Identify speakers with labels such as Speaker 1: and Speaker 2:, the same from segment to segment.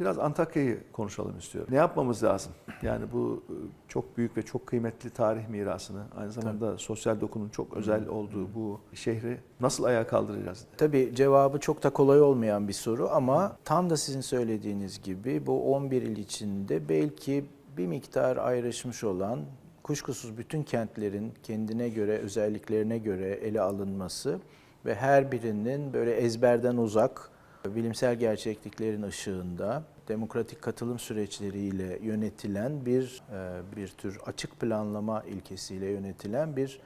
Speaker 1: Biraz Antakya'yı konuşalım istiyorum. Ne yapmamız lazım? Yani bu e, çok büyük ve çok kıymetli tarih mirasını, aynı zamanda sosyal dokunun çok özel olduğu bu şehri nasıl ayağa kaldıracağız?
Speaker 2: Tabii cevabı çok da kolay olmayan bir soru ama tam da sizin söylediğiniz gibi bu 11 il içinde belki bir miktar ayrışmış olan kuşkusuz bütün kentlerin kendine göre özelliklerine göre ele alınması ve her birinin böyle ezberden uzak bilimsel gerçekliklerin ışığında demokratik katılım süreçleriyle yönetilen bir e, bir tür açık planlama ilkesiyle yönetilen bir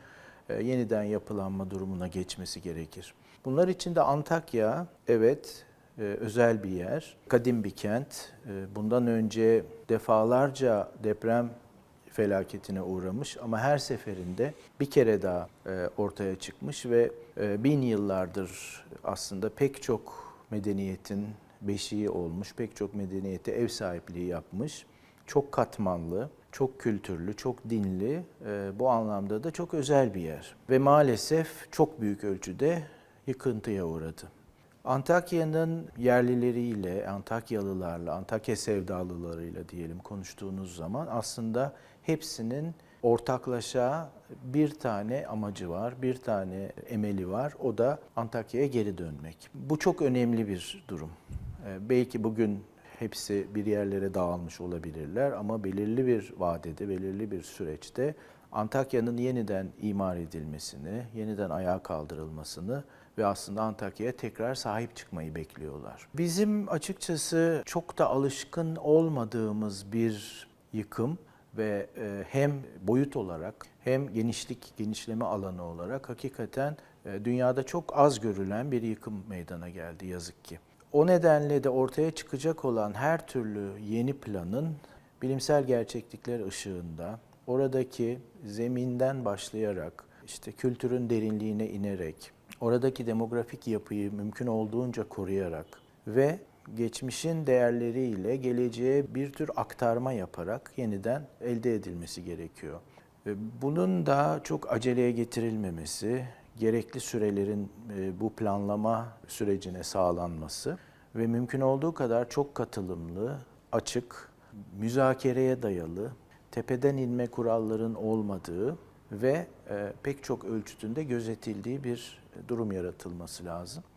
Speaker 2: e, yeniden yapılanma durumuna geçmesi gerekir. Bunlar içinde Antakya evet e, özel bir yer, kadim bir kent. Bundan önce defalarca deprem felaketine uğramış ama her seferinde bir kere daha ortaya çıkmış ve bin yıllardır aslında pek çok medeniyetin beşiği olmuş, pek çok medeniyete ev sahipliği yapmış, çok katmanlı, çok kültürlü, çok dinli, e, bu anlamda da çok özel bir yer. Ve maalesef çok büyük ölçüde yıkıntıya uğradı. Antakya'nın yerlileriyle, Antakyalılarla, Antakya sevdalılarıyla diyelim konuştuğunuz zaman aslında hepsinin ortaklaşa bir tane amacı var, bir tane emeli var. O da Antakya'ya geri dönmek. Bu çok önemli bir durum. Ee, Belki bugün hepsi bir yerlere dağılmış olabilirler ama belirli bir vadede, belirli bir süreçte Antakya'nın yeniden imar edilmesini, yeniden ayağa kaldırılmasını ve aslında Antakya'ya tekrar sahip çıkmayı bekliyorlar. Bizim açıkçası çok da alışkın olmadığımız bir yıkım ve e, hem boyut olarak hem genişlik, genişleme alanı olarak hakikaten e, dünyada çok az görülen bir yıkım meydana geldi yazık ki. O nedenle de ortaya çıkacak olan her türlü yeni planın bilimsel gerçeklikler ışığında oradaki zeminden başlayarak işte kültürün derinliğine inerek oradaki demografik yapıyı mümkün olduğunca koruyarak ve geçmişin değerleriyle geleceğe bir tür aktarma yaparak yeniden elde edilmesi gerekiyor. Bunun da çok aceleye getirilmemesi, gerekli sürelerin e, bu planlama sürecine sağlanması ve mümkün olduğu kadar çok katılımlı, açık, müzakereye dayalı, tepeden inme kuralların olmadığı ve e, pek çok ölçütünde gözetildiği bir durum yaratılması lazım.